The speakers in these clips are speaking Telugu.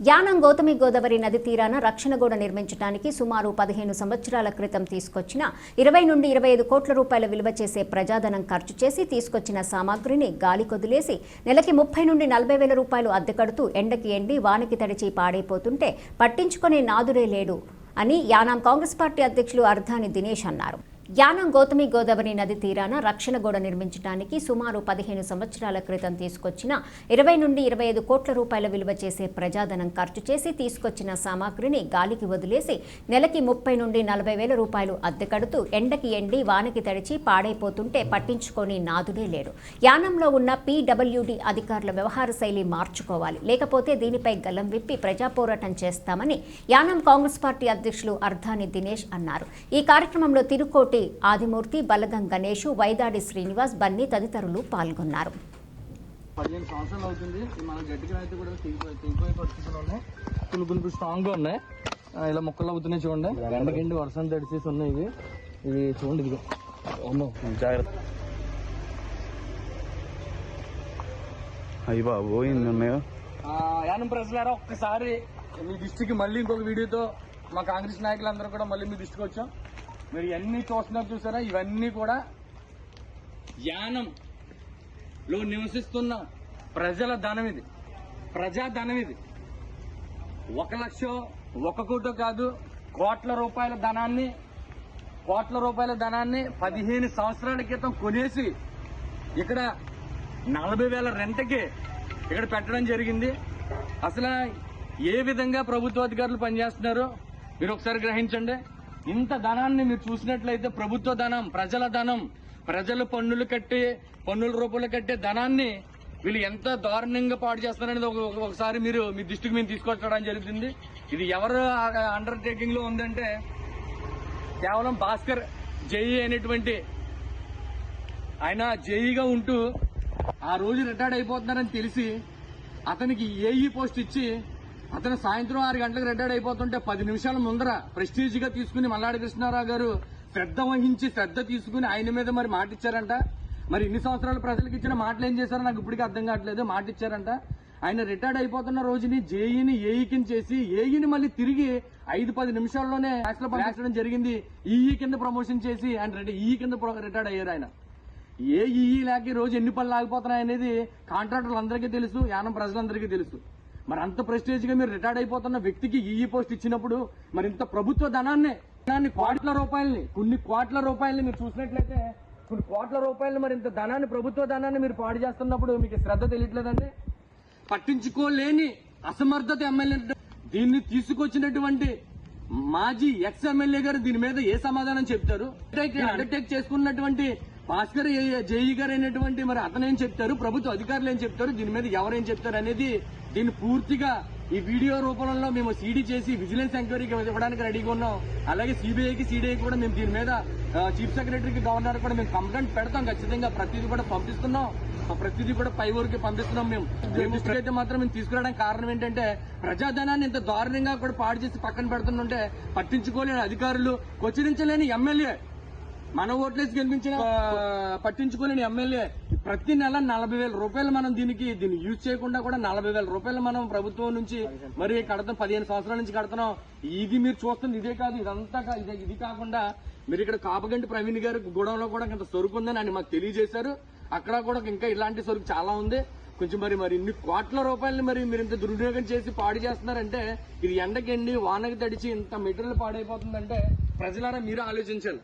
యానం గౌతమి గోదావరి నది తీరాన రక్షణ గోడ నిర్మించడానికి సుమారు పదిహేను సంవత్సరాల క్రితం తీసుకొచ్చిన ఇరవై నుండి ఇరవై ఐదు కోట్ల రూపాయల విలువ చేసే ప్రజాధనం ఖర్చు చేసి తీసుకొచ్చిన సామాగ్రిని గాలి కొదిలేసి నెలకి ముప్పై నుండి నలభై వేల రూపాయలు అద్దె కడుతూ ఎండకి ఎండి వానకి తడిచి పాడైపోతుంటే పట్టించుకునే నాదురే లేడు అని యానాం కాంగ్రెస్ పార్టీ అధ్యక్షులు అర్ధాని దినేష్ అన్నారు. యానం గౌతమి గోదావరి నది తీరాన రక్షణ గోడ నిర్మించడానికి సుమారు పదిహేను సంవత్సరాల క్రితం తీసుకొచ్చిన ఇరవై నుండి ఇరవై ఐదు కోట్ల రూపాయల విలువ చేసే ప్రజాధనం ఖర్చు చేసి తీసుకొచ్చిన సామాగ్రిని గాలికి వదిలేసి నెలకి ముప్పై నుండి నలభై వేల రూపాయలు అద్దె కడుతూ ఎండకి ఎండి వానకి తడిచి పాడైపోతుంటే పట్టించుకొని నాదుడే లేడు. యానంలో ఉన్న పీడబ్ల్యూడి అధికారుల వ్యవహార శైలి మార్చుకోవాలి. లేకపోతే దీనిపై గల్లం విప్పి ప్రజా పోరాటం చేస్తామని యానం కాంగ్రెస్ పార్టీ అధ్యక్షులు అర్ధాని దినేష్ అన్నారు. ఈ కార్యక్రమంలో తిరుకోటి ఆదిమూర్తి బలగం గణేష్ వైదాడి శ్రీనివాస్ బన్నీ తదితరులు పాల్గొన్నారు. పదిహేను సంవత్సరాలు అవుతుంది. మన గట్టిగా అయితే కూడా తెగిపోయి పరిస్థితులు ఉన్నాయి. స్ట్రాంగ్గా ఉన్నాయి. ఇలా మొక్కలు అవుతున్నాయి చూడండి. ఎండకిండి వర్షం తడిచేసి ఉన్నాయి ఇవి. ఇవి చూడండి ఇదిగో. అమ్మో జాగ్రత్త. అయ్యి బాబు యానం ప్రజలారా ఒక్కసారి మీ దృష్టికి మళ్ళీ ఇంకొక వీడియోతో మా కాంగ్రెస్ నాయకులందరూ కూడా మళ్ళీ మీ దృష్టికి వచ్చాం. మీరు ఇవన్నీ చూస్తున్నారు చూసారా? ఇవన్నీ కూడా యానంలో నివసిస్తున్న ప్రజల ధనం ఇది. ప్రజా ధనం ఇది. ఒక లక్ష ఒక కోటో కాదు కోట్ల రూపాయల ధనాన్ని కోట్ల రూపాయల ధనాన్ని పదిహేను సంవత్సరాల క్రితం కొనేసి ఇక్కడ నలభై వేల రెంట్కి ఇక్కడ పెట్టడం జరిగింది. అసలు ఏ విధంగా ప్రభుత్వ అధికారులు పనిచేస్తున్నారో మీరు ఒకసారి గ్రహించండి. ఇంత ధనాన్ని మీరు చూసినట్లయితే ప్రభుత్వ ధనం ప్రజల ధనం ప్రజలు పన్నులు కట్టి పన్నుల రూపంలో కట్టే ధనాన్ని వీళ్ళు ఎంత దారుణంగా పాడు చేస్తారనేది ఒక- ఒకసారి మీరు మీ దృష్టికి మేము తీసుకొచ్చడం జరుగుతుంది. ఇది ఎవరు అండర్టేకింగ్లో ఉందంటే కేవలం భాస్కర్ జేఈ అనేటువంటి ఆయన జేఈగా ఉంటూ ఆ రోజు రిటైర్డ్ అయిపోతున్నారని తెలిసి అతనికి ఏఈ పోస్ట్ ఇచ్చి అతను సాయంత్రం ఆరు గంటలకు రిటైర్డ్ అయిపోతుంటే పది నిమిషాల ముందర ప్రెస్టీజ్గా తీసుకుని మల్లాడి కృష్ణారావు గారు శ్రద్ధ వహించి శ్రద్ధ తీసుకుని ఆయన మీద మరి మాట ఇచ్చారంట మరి ఇన్ని సంవత్సరాలు ప్రజలకు ఇచ్చిన మాటలు ఏం చేశారో నాకు ఇప్పటికీ అర్థం కావట్లేదు. మాట ఇచ్చారంట ఆయన రిటైర్డ్ అయిపోతున్న రోజుని జేఈని ఏఈ కింద చేసి ఏఈని మళ్ళీ తిరిగి ఐదు పది నిమిషాల్లోనే పంపించడం జరిగింది. ఈఈ కింద ప్రమోషన్ చేసి ఆయన రెడ్డి ఈ కింద రిటైర్డ్ అయ్యారు ఆయన. ఏ ఈ లేక ఈ రోజు ఎన్ని పనులు ఆగిపోతున్నాయి అనేది కాంట్రాక్టర్లు అందరికీ తెలుసు యానం ప్రజలందరికీ తెలుసు. మరి అంత ప్రెస్టేజ్గా మీరు రిటైర్డ్ అయిపోతున్న వ్యక్తికి ఈ పోస్ట్ ఇచ్చినప్పుడు మరి ఇంత ప్రభుత్వ ధనాన్ని ధనాన్ని కోట్ల రూపాయలని కొన్ని కోట్ల రూపాయలని మీరు చూసినట్లయితే కొన్ని కోట్ల రూపాయలు మరి ఇంత ధనాన్ని ప్రభుత్వ ధనాన్ని మీరు పాడు చేస్తున్నప్పుడు మీకు శ్రద్ధ తెలియట్లేదండి? పట్టించుకోలేని అసమర్థత ఎమ్మెల్యే దీన్ని తీసుకొచ్చినటువంటి మాజీ ఎక్స్ ఎమ్మెల్యే గారు దీని మీద ఏ సమాధానం చెప్తారు? అండర్టేక్ చేసుకున్నటువంటి భాస్కర్ జేఈ గారు అయినటువంటి మరి అతను ఏం చెప్తారు? ప్రభుత్వ అధికారులు ఏం చెప్తారు? దీని మీద ఎవరేం చెప్తారు అనేది దీన్ని పూర్తిగా ఈ వీడియో రూపంలో మేము సీడీ చేసి విజిలెన్స్ ఎంక్వైరీకి ఇవ్వడానికి రెడీగా ఉన్నాం. అలాగే సిబిఐకి సిడిఐ కూడా మేము దీని మీద చీఫ్ సెక్రటరీకి గవర్నర్ కూడా మేము కంప్లైంట్ పెడతాం. ఖచ్చితంగా ప్రతిదీ కూడా పంపిస్తున్నాం. ఆ ప్రతిదీ కూడా పై ఊరికి పంపిస్తున్నాం మేము. మేము దృష్టికి అయితే మాత్రం మేము తీసుకురావడానికి కారణం ఏంటంటే ప్రజాధనాన్ని ఇంత దారుణంగా కూడా పాడు చేసి పక్కన పెడుతుంటే పట్టించుకోలేని అధికారులు కొచ్చిరించలేని ఎమ్మెల్యే మన ఓట్లేసి గెలిపించిన పట్టించుకోలేని ఎమ్మెల్యే ప్రతి నెల నలభై వేల రూపాయలు మనం దీనికి దీన్ని యూజ్ చేయకుండా కూడా నలభై వేల రూపాయలు మనం ప్రభుత్వం నుంచి మరి కడతాం పదిహేను సంవత్సరాల నుంచి కడుతున్నాం. ఇది మీరు చూస్తుంది ఇదే కాదు ఇదంతా ఇది కాకుండా మీరు ఇక్కడ కాపగంటి ప్రవీణ్ గారు గూడెంలో కూడా ఇంత సరుకు ఉందని ఆయన మాకు తెలియజేశారు. అక్కడ కూడా ఇంకా ఇలాంటి సరుకు చాలా ఉంది. కొంచెం మరి మరి ఇన్ని కోట్ల రూపాయలని మరి మీరు ఇంత దుర్వినియోగం చేసి పాడు చేస్తున్నారంటే ఇది ఎండకెండి వానకి తడిచి ఇంత మెటీరియల్ పాడైపోతుందంటే ప్రజలారా మీరు ఆలోచించాలి.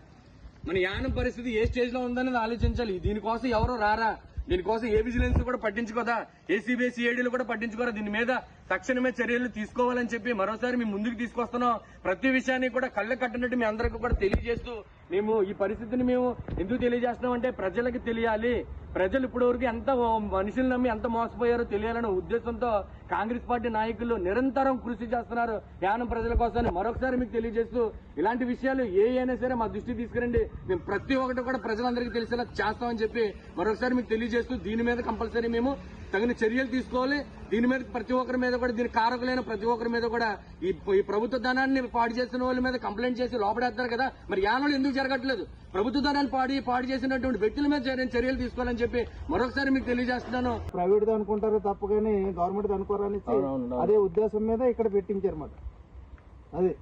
మన యానం పరిస్థితి ఏ స్టేజ్లో ఉందనేది ఆలోచించాలి. దీనికోసం ఎవరు రారా? దీనికోసం ఏ విజిలెన్స్ కూడా పట్టించుకోదా? ఏసీబీ సిఐడీలు కూడా పట్టించుకోరా దీని మీద? తక్షణమే చర్యలు తీసుకోవాలని చెప్పి మరోసారి మేము ముందుకు తీసుకొస్తున్నాం. ప్రతి విషయాన్ని కూడా కళ్ళ కట్టినట్టు మీ అందరికీ కూడా తెలియజేస్తూ మేము ఈ పరిస్థితిని మేము ఎందుకు తెలియజేస్తున్నాం అంటే ప్రజలకు తెలియాలి. ప్రజలు ఇప్పటివరకు ఎంత మనుషులు నమ్మి ఎంత మోసపోయారో తెలియాలనే ఉద్దేశంతో కాంగ్రెస్ పార్టీ నాయకులు నిరంతరం కృషి చేస్తున్నారు. యానం ప్రజల కోసం మరొకసారి మీకు తెలియజేస్తూ ఇలాంటి విషయాలు ఏ అయినా సరే మా దృష్టికి తీసుకురండి. మేము ప్రతి ఒక్కటి కూడా ప్రజలందరికీ తెలిసేలా చేస్తామని చెప్పి మరొకసారి మీకు తెలియజేస్తూ దీని మీద కంపల్సరీ మేము తగిన చర్యలు తీసుకోవాలి. దీని మీద ప్రతి ఒక్కరి మీద కూడా దీని కారకులైన ప్రతి ఒక్కరి మీద కూడా ఈ ఈ ప్రభుత్వ ధనాన్ని పాడు చేసిన వాళ్ళ మీద కంప్లైంట్ చేసి లోపడేస్తారు కదా. మరి యానలు ఎందుకు జరగట్లేదు? ప్రభుత్వ ధనాన్ని పాడి పాడు చేసినటువంటి వ్యక్తుల మీద చర్య- చర్యలు తీసుకోవాలని చెప్పి మరొకసారి మీకు తెలియజేస్తున్నాను. ప్రైవేట్ అనుకుంటారు తప్ప కానీ గవర్నమెంట్ అనుకోరని. అదే ఉద్దేశం మీద ఇక్కడ పెట్టించారు మాట. అది.